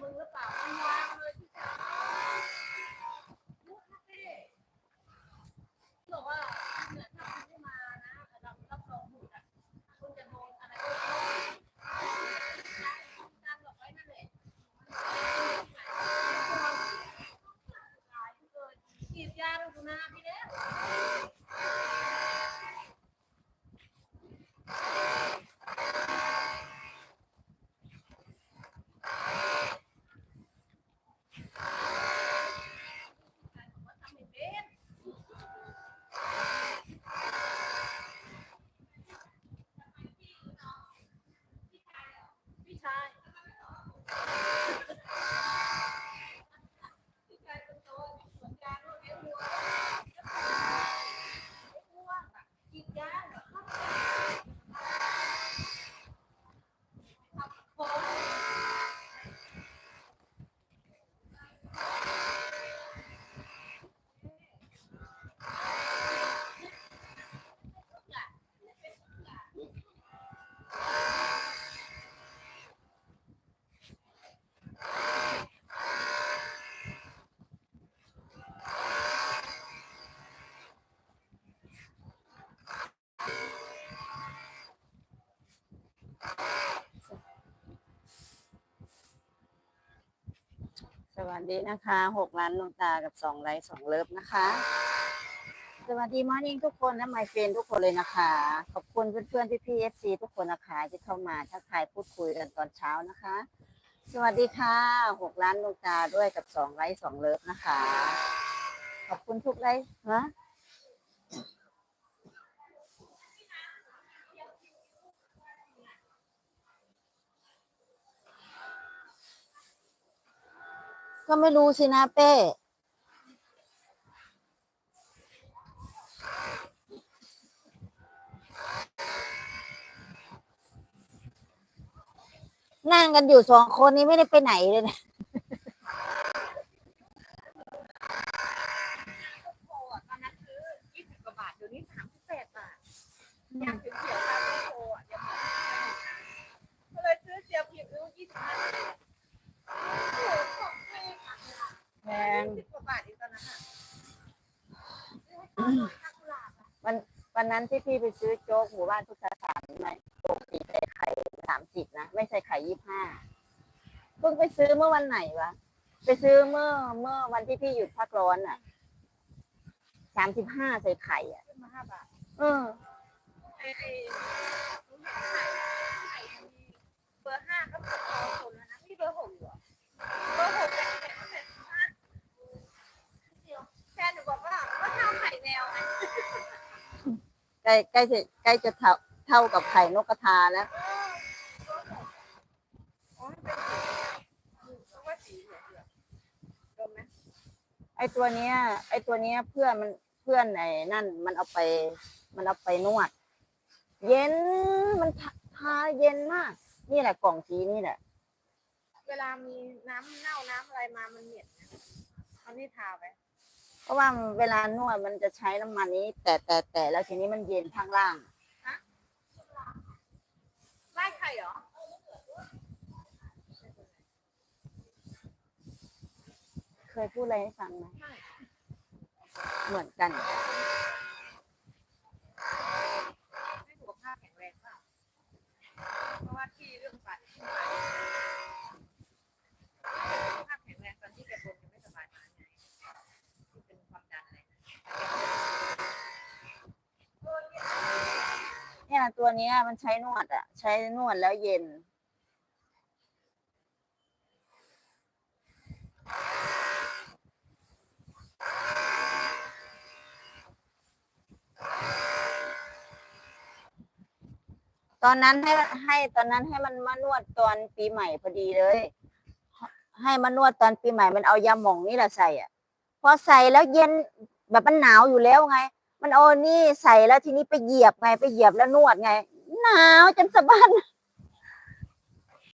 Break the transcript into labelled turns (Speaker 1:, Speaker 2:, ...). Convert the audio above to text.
Speaker 1: มึงหรือเปล่ามันวางเลยที่จะลูกเต้บอกว่าเหนือถ้าคุณไม่มานะเรารับรองหุ่นอะคุณจะโดนอะไรก็ได้ลอกนั่นแหละขีดยาดูนะพี่เด้
Speaker 2: สวัสดีนะคะหกล้านดวงตากับสองไลท์สองเลิฟนะคะ สวัสดีมอร์นิ่งทุกคนและไมเฟนทุกคนเลยนะคะ ขอบคุณเพื่อนๆพี่ๆเอฟซีทุกคนนะคะที่เข้ามาทักทายพูดคุยกันตอนเช้านะคะ สวัสดีค่ะหกล้านดวงตาด้วยกับสองไลท์สองเลิฟนะคะ ขอบคุณทุกไลท์นะ ก็ไม่รู้สินะเป้นั่งกันอยู่สองคนนี้ไม่ได้ไปไหนเลยนะ
Speaker 3: โคอะตอนนั้นซื้อยี่สิบกว่าบาทเดี๋ยวนี้สามสิบแปดบาท
Speaker 2: อยาก
Speaker 3: ถึงเขียวตามโคอะเดี๋ยวก็เลยซื้อเจียวผิวยี่สิบห้าบาทโอ้โหของแพงอะ
Speaker 2: แพง ยี่ สิ
Speaker 3: บกว่าบาทอีกตอนนั้นอะ
Speaker 1: ซื้อให้ป้าหน่อยค่ากุหลาบอะ
Speaker 2: วันวันนั้นที่พี่ไปซื้อโจ๊กหมู่บ้านทุกสาขาไหมโจ๊กสีใส่ไข่สามสิบนะ ไม่ใส่ไข่ยี่ห้าเพิ่งไปซื้อเมื่อวันไหนวะ ไปซื้อเมื่อเมื่อวันที่พี่หยุดพักร้อนอะสามสิบห้าใส่ไข่อะ
Speaker 3: ขึ้นมาห้าบาท
Speaker 2: เออ
Speaker 3: ไอ้ไอ้รู้เห็นไข่ไข่มีเบอร์ห้าก็เบอร์คนแล้วนะนี่เบอร์หกอยู่เหรอเบอร์หกแต่แข็งก็เป็นห้า
Speaker 1: เดี๋ยว
Speaker 3: แฟนหนูบอกว่าว่าเท่าไข่แมวไง ใก
Speaker 2: ล้ใกล้จะใกล้จะเท่าเท่ากับไข่นกกระทาแล้วไอตัวเนี้ย ไอตัวเนี้ยเพื่อนมันเพื่อนไอ้นั่น มันเอาไป มันเอาไปนวด เย็นมันทาเย็นมาก นี่แหละกล่องสีนี่แหละ
Speaker 3: เวลามีน้ำเน่าน้ำอะไรมามันเหม็นเอานี่ทาไป เพ
Speaker 2: ราะว่าเวลานวดมันจะใช้น้ำมันนี้ แต่แต่แต่แล้วทีนี้มันเย็นข้างล่าง
Speaker 3: ไล่ไข่เหรอ
Speaker 2: เคยพูดอะไรให้ฟังไหม
Speaker 3: ไม่
Speaker 2: เหมือนกัน
Speaker 3: ให้สุขภาพแข็งแรงเปล่าเพราะว่าที่เรื่องปัดที่ปัดสุขภาพแข็งแรงตอนที่แกบนยังไม่สบายมาไงที่เป็นความดันอะไรนะเออเนี่ย
Speaker 2: เนี่ย ตัวเนี้ย มันใช้นวดอะ ใช้นวดแล้วเย็น ตอนนั้นให้ให้ตอนนั้นให้มันมานวดตอนปีใหม่พอดีเลย ให้มานวดตอนปีใหม่มันเอายาหม่องนี่แหละใส่อะพอใส่แล้วเย็นแบบมันหนาวอยู่แล้วไง มันเอานี่ใส่แล้วทีนี้ไปเหยียบไงไปเหยียบแล้วนวดไง หนาวจนสะบั้น